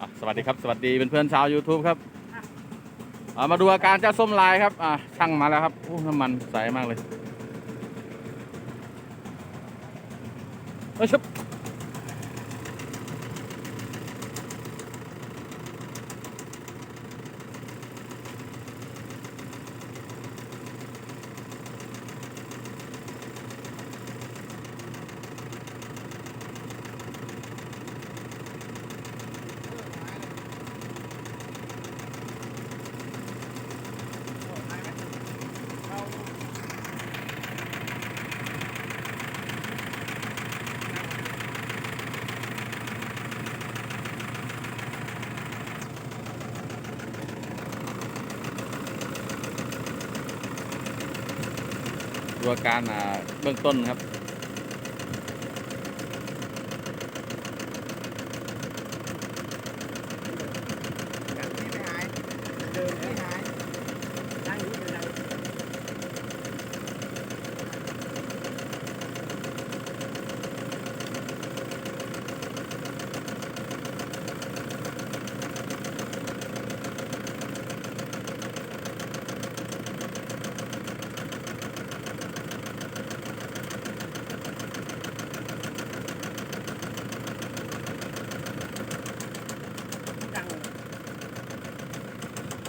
อะสวัสดีครับ สวัสดีเป็นเพื่อนชาว YouTube ครับอะมาดูอาการเจ้าส้มลายครับอะช่างมาแล้วครับอู้น้ำมันใสมากเลยเฮ้ยชุบ ดูอาการเบื้องต้นครับยังไม่หายเดินไม่หาย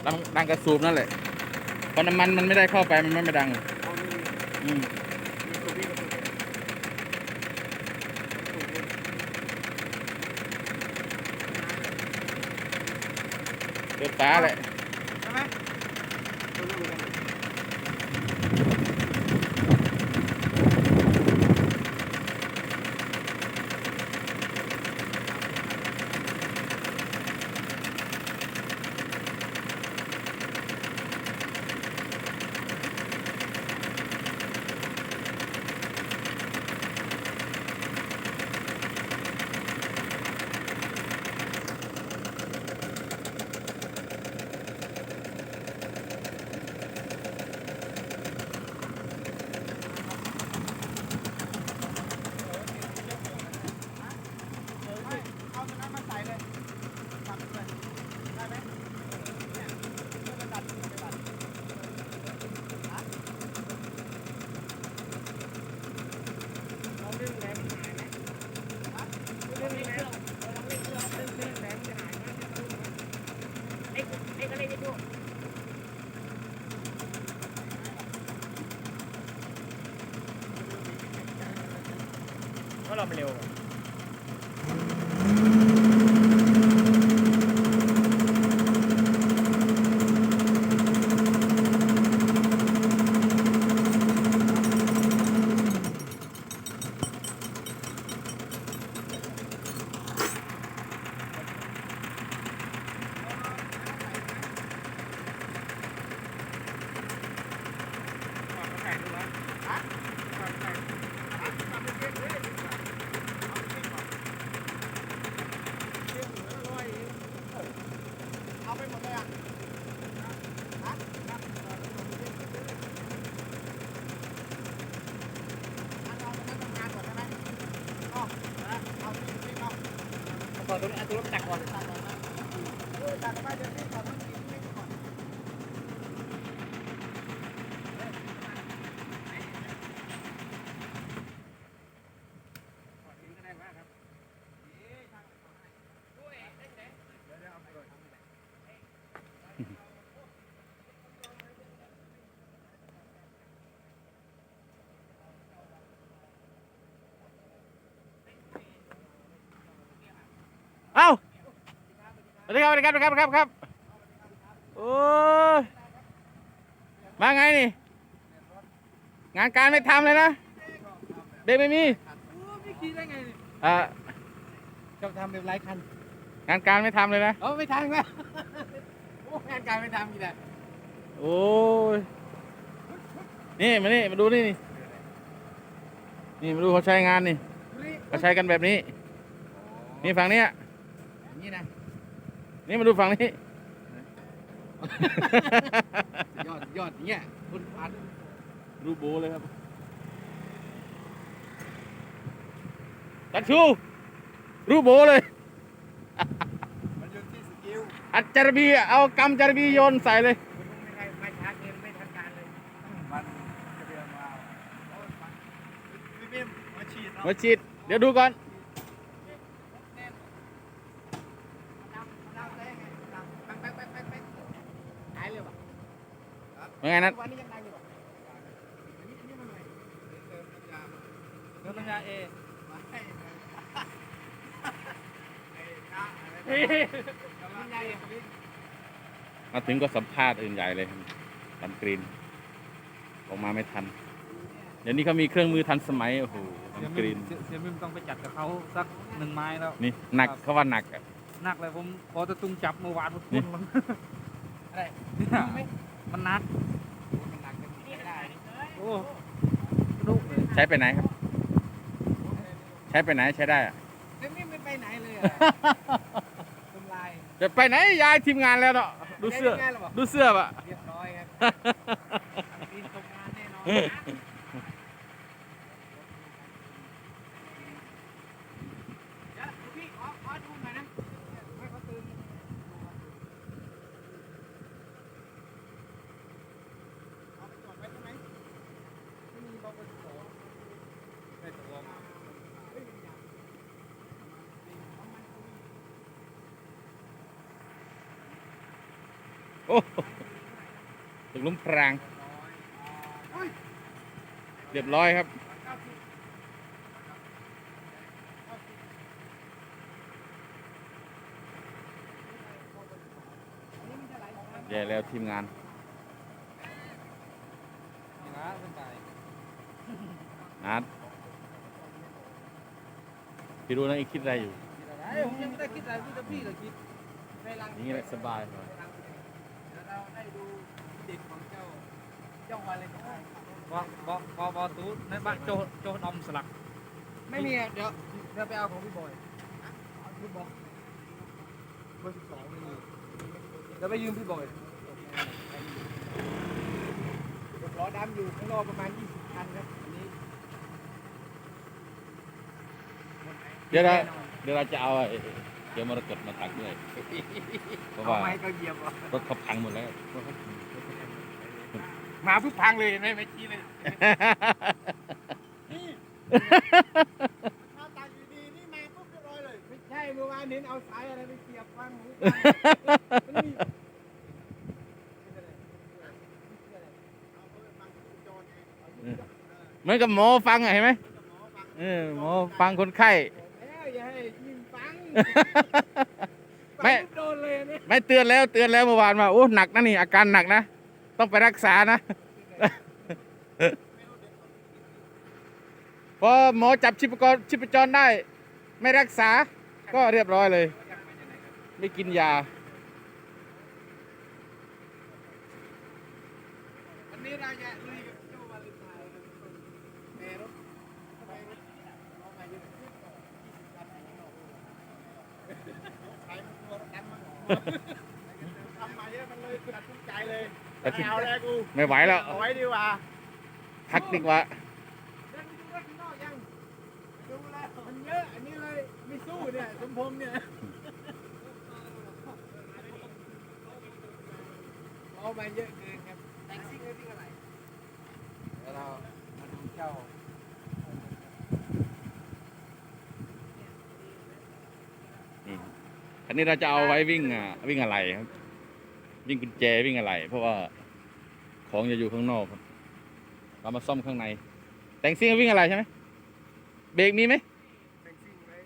ดังดังกระสูบนั่นแหละเพราะน้ำมันมันไม่ได้เข้าไปมันไม่ดังเอานี่อืมมีตัวพี่กับตัวพี่เกิดฟ้าแหละ ใช่ไหมตัวลูกกัน เอาตัวนั้นมาใส่เลยตัดเลยได้ไหมเนี่ยเพื่อจะตัดจะตัดฮะเราดึงแหลมหายไหมฮะดึงแหลมเราลองเล่นเครื่องดึงดึงแหลมจะหายไหมไอ้ไอ้ก็เล่นได้ด้วย เพราะเราไปเร็ว เอาไปหมดเลยอะฮะเอาไปทำงานก่อนใช่ไหมเอาเอาที่นี่เอาก่อน ตรงนี้ตัวรถจักก่อนตัดก่อนนะเออตัดไปเดี๋ยวนี่ก่อนต้องกินไม่ก่อน เอ้า สวัสดีครับสวัสดีครับสวัสดีครับสวัสดีครับครับโอ้ยมาไงนี่ งานการไม่ทำเลยนะเบรกไม่มีไม่ขี่ได้ไงอ่าจะทำแบบไร้คัน งานการไม่ทำเลยนะเออไม่ทำนะโอ้งานการไม่ทำกี่แต่โอ้ยนี่มานี่มาดูนี่นี่ นี่มาดูเขาใช้งานนี่เขาใช้กันแบบนี้ นี่ฝั่งเนี้ยอย่างนี้นะ นี่มาดูฝั่งนี้ ยอดยอดอย่างเงี้ยคุณพันรูโบเลยครับตัดชูรูโบเลย มันอยู่อัดจารบีอะเอากำจารบีโยนใส่เลยคุณลุงไม่ได้ไม่ช้าเกินไม่ทันการเลยมันจะเดือนมาพี่พิมมาฉีดเนาะมาฉีด เดี๋ยวดูก่อน ดำดำได้ไงดำแป๊กแป๊กแป๊กแป๊กหายเลยว่ะ เป็นไงนัดวันนี้ยังดังอยู่ป่ะอันนี้อันนี้มันอะไรเดือนยาเอมันใหญ่อะมาถึงก็สัมภาษณ์อื่นใหญ่เลยทำกรีนออกมาไม่ทัน เดี๋ยวนี้เขามีเครื่องมือทันสมัย โอ้โหเสียทำกมิรีมนเสียมิมต้องไปจัดกับเขาสักหนึ่งไม้แล้ว นี่หนักเขาว่าหนักอะหนักเลยผมพอจะตุ้งจับเมื่อวานมันนี่พุ่นมันอะไรเนี่ย มันหนักมันหนักกันไม่ได้โอ้กระดุกเลยใช้ไปไหนครับ ใช้ไปไหนใช้ได้อะแล้วนี่ไม่ไปไหนเลยอะทำลายจะไปไหนย้ายทีมงานแล้วเนาะดูเสื้อ ได้ยังไงล่ะบอกดูเสื้อปะ เรียบร้อยครับปีนตกงานแน่นอนเดี๋ยวพี่ขอขอดูหน่อยนะให้เขาตื่นเอาไปจอดไว้ตรงไหนไม่มีบกส ไม่ตกลง โอ้โหตกหลุมพราง เรียบร้อยครับ แย่แล้วทีมงานนี่นะขึ้นไปนัดพี่รู้นะไอ้คิดอะไรอยู่เอ้ยผมยังไม่ได้คิดอะไรพี่จะพี่เลยคิดในรังอย่างนี้แหละสบายครับเดี๋ยวเราได้ดูเด็กของเจ้าเจ้าวาเลนไทน์บอกบอกบอกบอกตูในบ้านโจโจดอมสลักไม่มีอะเดี๋ยวเดี๋ยวไปเอาของพี่บอยเอาพี่บอยเบอร์สิบสองไม่มีเดี๋ยวไปยืมพี่บอยรถล้อดำอยู่ข้างนอกประมาณ 20คันครับอันนี้เดี๋ยวเราเดี๋ยวเราจะเอาไอ้เดี๋ยวมรกตมาตักด้วย เพราะว่าเอาไม้ก็เหยียบอะรถเขาพังหมดแล้ว มาปุ๊บพังเลยไม่ไม่ชี้เลยถ้าตักอยู่ดีนี่มาปุ๊บเรียบร้อยเลย ไม่ใช่เมื่อวานเน้นเอาสายอะไรไปเสียบฟังหูฟังมันมีเหมือนกับหมอฟังอะเห็นไหมเออหมอฟังคนไข้ แล้วอย่าให้ยิงฟัง ไม่ฟังปุ๊บโดนเลยอันเนี่ยไม่เตือนแล้วเตือนแล้วเมื่อวานว่าโอ้หนักนะนี่อาการหนักนะ ต้องไปรักษานะพอหมอจับชีพจรชีพจรได้ ไม่รักษา ก็เรียบร้อยเลย ไม่กินยาวันนี้เราจะลุยกับเจ้าวาเลนไทน์ครับแต่รถทำไมรถเอามาเยอะยี่สิบคันข้างนอกใครมันกลัวรถดำมั้ง ทำมาเยอะมันเลยตัดสินใจเลยตัดสินใจเอาแล้วกูไม่ไหวแล้วเอาไว้ดีกว่าพักดีกว่าเดินไปดูรถข้างนอกยังดูแล้วมันเยอะอันนี้เลยไม่สู้เนี่ยสมพงษ์เนี่ยเอามาเยอะเกินครับแต่งซิ่งเลยวิ่งอะไรเดี๋ยวเรามาดูเจ้า นี่อั นนี้เราจะเอาไว้วิ่งอะวิ่งอะไรครับ วิ่งกุญแจวิ่งอะไร เพราะว่าของจะอยู่ข้างนอกครับ เรามาซ่อมข้างใน แต่งซิ่งวิ่งอะไรใช่ไหมเบรกมีไหมแต่งซิ่งไว้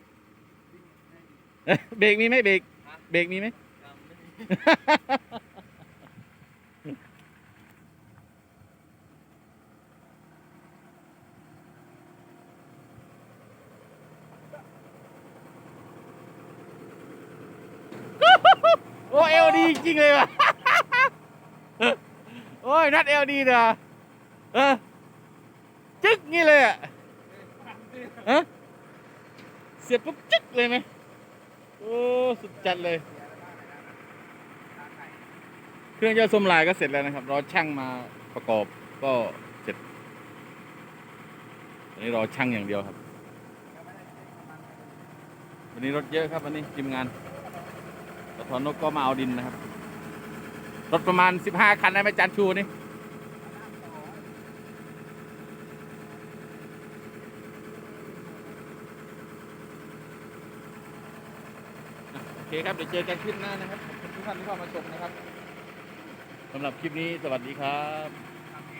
เบรกมีไหมเบรกเบรกมีไหม โอ้เอลดีจริงเลยว่ะโอ้ยนัดเอลดีเด้อเออจึ๊กงี้เลยอะฮะเสียบปุ๊บจึ๊กเลยไหมโอ้สุดจัดเลย เครื่องยนต์สมลายก็เสร็จแล้วนะครับรอช่างมาประกอบก็เสร็จอันนี้รอช่างอย่างเดียวครับ วันนี้รถเยอะครับวันนี้ทีมงาน รสทนกก็มาเอาดินนะครับ รถประมาณ 15 คันได้ไหมจานชูนี่โอเคครับ เดี๋ยวเจอกันคลิปหน้านะครับขอบคุณทุกท่านที่เข้ามาชมนะครับสำหรับคลิปนี้สวัสดีครับ